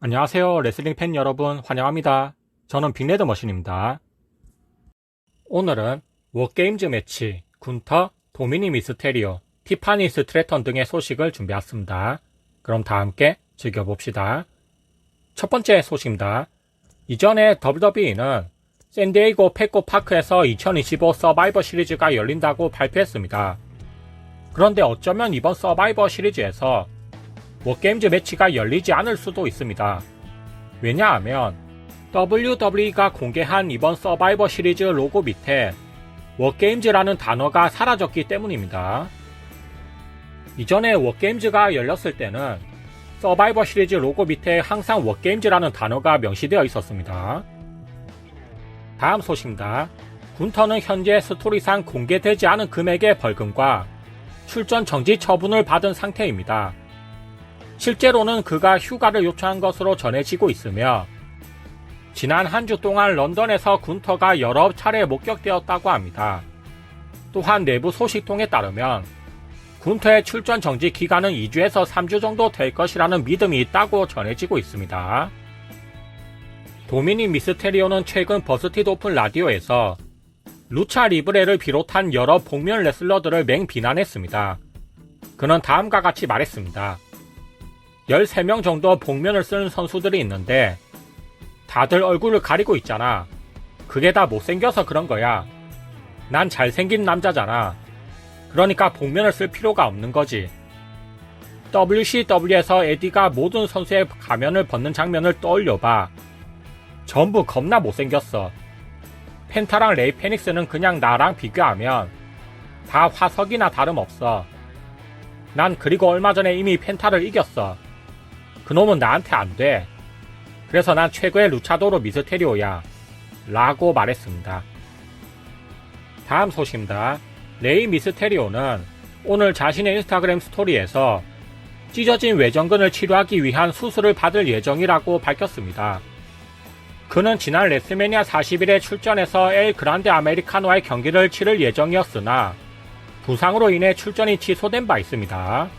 안녕하세요. 레슬링 팬 여러분 환영합니다. 저는 빅레드 머신입니다. 오늘은 워게임즈 매치, 군터, 도미니 미스테리오, 티파니 스트레턴 등의 소식을 준비했습니다. 그럼 다 함께 즐겨봅시다. 첫 번째 소식입니다. 이전에 WWE는 샌디에이고 페코 파크에서 2025 서바이버 시리즈가 열린다고 발표했습니다. 그런데 어쩌면 이번 서바이버 시리즈에서 워게임즈 매치가 열리지 않을 수도 있습니다. 왜냐하면 WWE가 공개한 이번 서바이버 시리즈 로고 밑에 워게임즈라는 단어가 사라졌기 때문입니다. 이전에 워게임즈가 열렸을 때는 서바이버 시리즈 로고 밑에 항상 워게임즈라는 단어가 명시되어 있었습니다. 다음 소식입니다. 군터는 현재 스토리상 공개되지 않은 금액의 벌금과 출전 정지 처분을 받은 상태입니다. 실제로는 그가 휴가를 요청한 것으로 전해지고 있으며 지난 한 주 동안 런던에서 군터가 여러 차례 목격되었다고 합니다. 또한 내부 소식통에 따르면 군터의 출전 정지 기간은 2주에서 3주 정도 될 것이라는 믿음이 있다고 전해지고 있습니다. 도미닉 미스테리오는 최근 버스티드 오픈 라디오에서 루차 리브레를 비롯한 여러 복면 레슬러들을 맹 비난했습니다. 그는 다음과 같이 말했습니다. 13명 정도 복면을 쓰는 선수들이 있는데 다들 얼굴을 가리고 있잖아. 그게 다 못생겨서 그런 거야. 난 잘생긴 남자잖아. 그러니까 복면을 쓸 필요가 없는 거지. WCW에서 에디가 모든 선수의 가면을 벗는 장면을 떠올려봐. 전부 겁나 못생겼어. 펜타랑 레이 페닉스는 그냥 나랑 비교하면 다 화석이나 다름없어. 난 그리고 얼마 전에 이미 펜타를 이겼어. 그놈은 나한테 안 돼. 그래서 난 최고의 루차도로 미스테리오야. 라고 말했습니다. 다음 소식입니다. 레이 미스테리오는 오늘 자신의 인스타그램 스토리에서 찢어진 외정근을 치료하기 위한 수술을 받을 예정이라고 밝혔습니다. 그는 지난 레슬매니아 40일에 출전해서 엘 그란데 아메리카노와의 경기를 치를 예정이었으나 부상으로 인해 출전이 취소된 바 있습니다.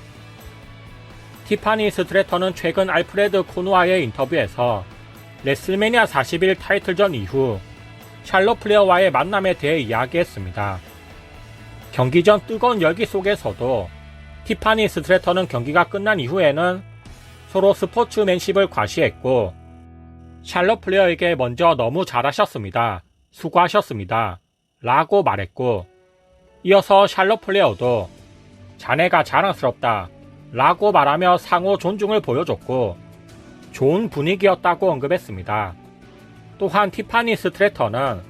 티파니 스트레터는 최근 알프레드 코누아의 인터뷰에서 레슬매니아 41 타이틀전 이후 샬롯 플레어와의 만남에 대해 이야기했습니다. 경기 전 뜨거운 열기 속에서도 티파니 스트레터는 경기가 끝난 이후에는 서로 스포츠맨십을 과시했고 샬롯 플레어에게 먼저 너무 잘하셨습니다. 수고하셨습니다. 라고 말했고 이어서 샬롯 플레어도 자네가 자랑스럽다. 라고 말하며 상호 존중을 보여줬고 좋은 분위기였다고 언급했습니다. 또한 티파니 스트레터는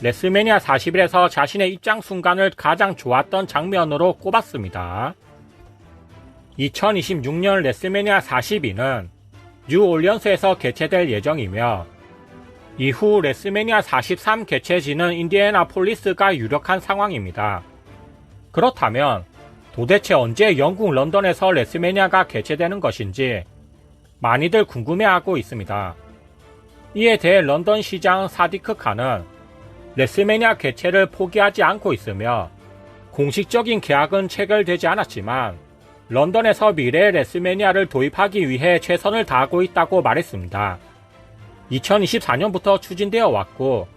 레슬매니아 40일에서 자신의 입장 순간을 가장 좋았던 장면으로 꼽았습니다. 2026년 레슬매니아 42는 뉴올리언스에서 개최될 예정이며 이후 레슬매니아 43 개최지는 인디애나폴리스가 유력한 상황입니다. 그렇다면 도대체 언제 영국 런던에서 레슬매니아가 개최되는 것인지 많이들 궁금해하고 있습니다. 이에 대해 런던 시장 사디크 칸은 레슬매니아 개최를 포기하지 않고 있으며 공식적인 계약은 체결되지 않았지만 런던에서 미래의 레슬매니아를 도입하기 위해 최선을 다하고 있다고 말했습니다. 2024년부터 추진되어 왔고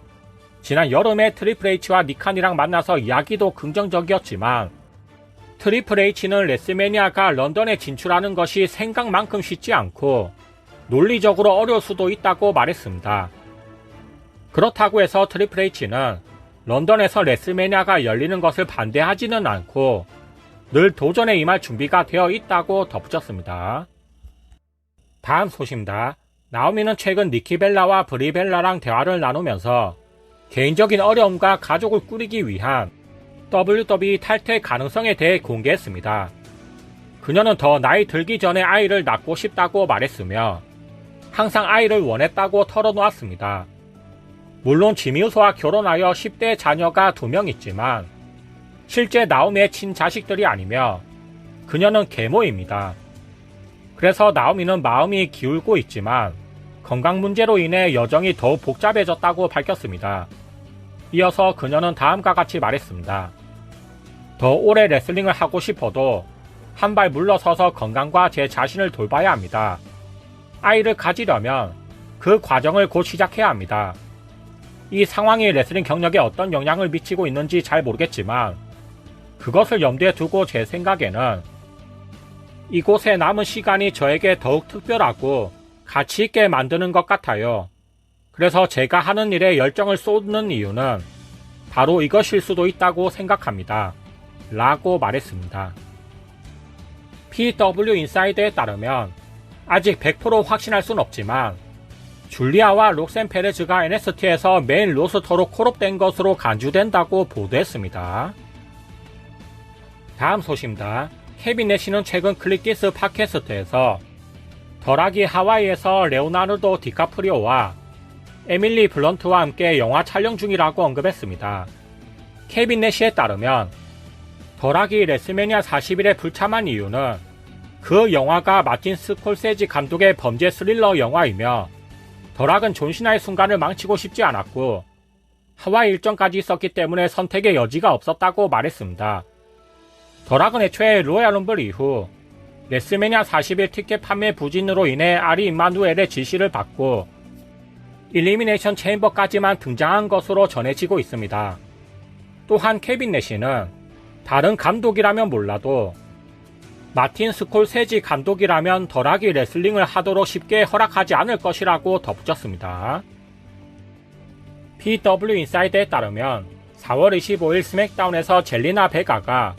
지난 여름에 트리플 H와 니칸이랑 만나서 이야기도 긍정적이었지만 트리플 H는 레슬매니아가 런던에 진출하는 것이 생각만큼 쉽지 않고 논리적으로 어려울 수도 있다고 말했습니다. 그렇다고 해서 트리플 H는 런던에서 레슬매니아가 열리는 것을 반대하지는 않고 늘 도전에 임할 준비가 되어 있다고 덧붙였습니다. 다음 소식입니다. 나오미는 최근 니키벨라와 브리벨라랑 대화를 나누면서 개인적인 어려움과 가족을 꾸리기 위한 WWE 탈퇴 가능성에 대해 공개했습니다. 그녀는 더 나이 들기 전에 아이를 낳고 싶다고 말했으며 항상 아이를 원했다고 털어놓았습니다. 물론 지미우소와 결혼하여 10대 자녀가 2명 있지만 실제 나오미의 친자식들이 아니며 그녀는 계모입니다. 그래서 나오미는 마음이 기울고 있지만 건강 문제로 인해 여정이 더 복잡해졌다고 밝혔습니다. 이어서 그녀는 다음과 같이 말했습니다. 더 오래 레슬링을 하고 싶어도 한 발 물러서서 건강과 제 자신을 돌봐야 합니다. 아이를 가지려면 그 과정을 곧 시작해야 합니다. 이 상황이 레슬링 경력에 어떤 영향을 미치고 있는지 잘 모르겠지만 그것을 염두에 두고 제 생각에는 이곳에 남은 시간이 저에게 더욱 특별하고 가치 있게 만드는 것 같아요. 그래서 제가 하는 일에 열정을 쏟는 이유는 바로 이것일 수도 있다고 생각합니다. 라고 말했습니다. PW 인사이드에 따르면 아직 100% 확신할 순 없지만 줄리아와 록센 페레즈가 NST에서 메인 로스터로 콜업된 것으로 간주된다고 보도했습니다. 다음 소식입니다. 케빈 내시는 최근 클릭디스 팟캐스트에서 덜하기 하와이에서 레오나르도 디카프리오와 에밀리 블런트와 함께 영화 촬영 중이라고 언급했습니다. 케빈 내시에 따르면 덜하기 레스메니아 41에 불참한 이유는 그 영화가 마틴 스콜세지 감독의 범죄 스릴러 영화이며 덜락은 존시나의 순간을 망치고 싶지 않았고 하와이 일정까지 있었기 때문에 선택의 여지가 없었다고 말했습니다. 덜락은 애초에 로얄 rum블 이후 레스메니아 41 티켓 판매 부진으로 인해 아리 임마누엘의 지시를 받고 일리미네이션 체인버까지만 등장한 것으로 전해지고 있습니다. 또한 케빈 내시는 다른 감독이라면 몰라도 마틴 스콜세지 감독이라면 덜하기 레슬링을 하도록 쉽게 허락하지 않을 것이라고 덧붙였습니다. PW 인사이드에 따르면 4월 25일 스맥다운에서 젤리나 베가가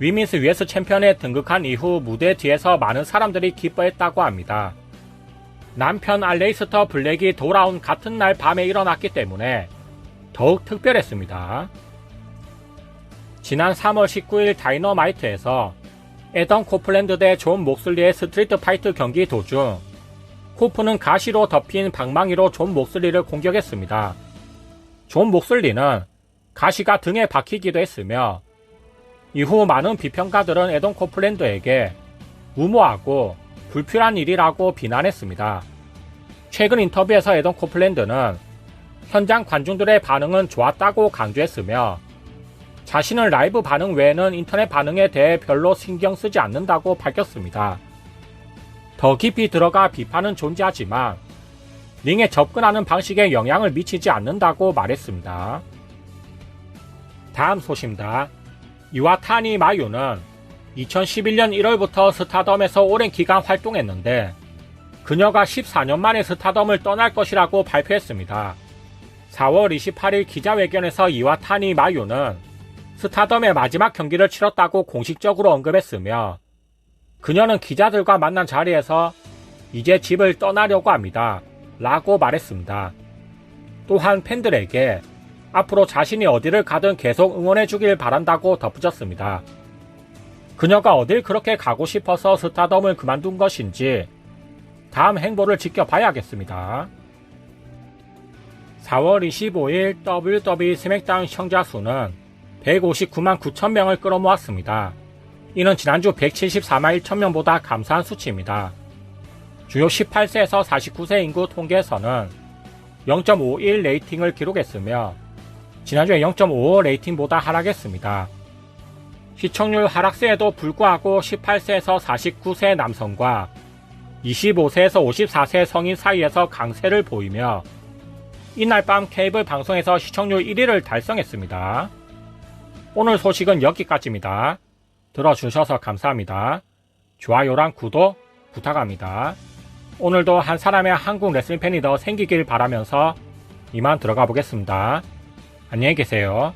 위민스 US 챔피언에 등극한 이후 무대 뒤에서 많은 사람들이 기뻐했다고 합니다. 남편 알레이스터 블랙이 돌아온 같은 날 밤에 일어났기 때문에 더욱 특별했습니다. 지난 3월 19일 다이너마이트에서 에던 코플랜드 대 존 목슬리의 스트리트 파이트 경기 도중 코프는 가시로 덮인 방망이로 존 목슬리를 공격했습니다. 존 목슬리는 가시가 등에 박히기도 했으며 이후 많은 비평가들은 에던 코플랜드에게 무모하고 불필요한 일이라고 비난했습니다. 최근 인터뷰에서 에던 코플랜드는 현장 관중들의 반응은 좋았다고 강조했으며 자신은 라이브 반응 외에는 인터넷 반응에 대해 별로 신경 쓰지 않는다고 밝혔습니다. 더 깊이 들어가 비판은 존재하지만 링에 접근하는 방식에 영향을 미치지 않는다고 말했습니다. 다음 소식입니다. 이와타니 마유는 2011년 1월부터 스타덤에서 오랜 기간 활동했는데 그녀가 14년 만에 스타덤을 떠날 것이라고 발표했습니다. 4월 28일 기자회견에서 이와타니 마유는 스타덤의 마지막 경기를 치렀다고 공식적으로 언급했으며 그녀는 기자들과 만난 자리에서 이제 집을 떠나려고 합니다. 라고 말했습니다. 또한 팬들에게 앞으로 자신이 어디를 가든 계속 응원해 주길 바란다고 덧붙였습니다. 그녀가 어딜 그렇게 가고 싶어서 스타덤을 그만둔 것인지 다음 행보를 지켜봐야겠습니다. 4월 25일 WWE 스맥다운 시청자 수는 159만 9천 명을 끌어모았습니다. 이는 지난주 174만 1천 명보다 감소한 수치입니다. 주요 18세에서 49세 인구 통계에서는 0.51 레이팅을 기록했으며 지난주에 0.55 레이팅보다 하락했습니다. 시청률 하락세에도 불구하고 18세에서 49세 남성과 25세에서 54세 성인 사이에서 강세를 보이며 이날 밤 케이블 방송에서 시청률 1위를 달성했습니다. 오늘 소식은 여기까지입니다. 들어주셔서 감사합니다. 좋아요랑 구독 부탁합니다. 오늘도 한 사람의 한국 레슬링 팬이 더 생기길 바라면서 이만 들어가 보겠습니다. 안녕히 계세요.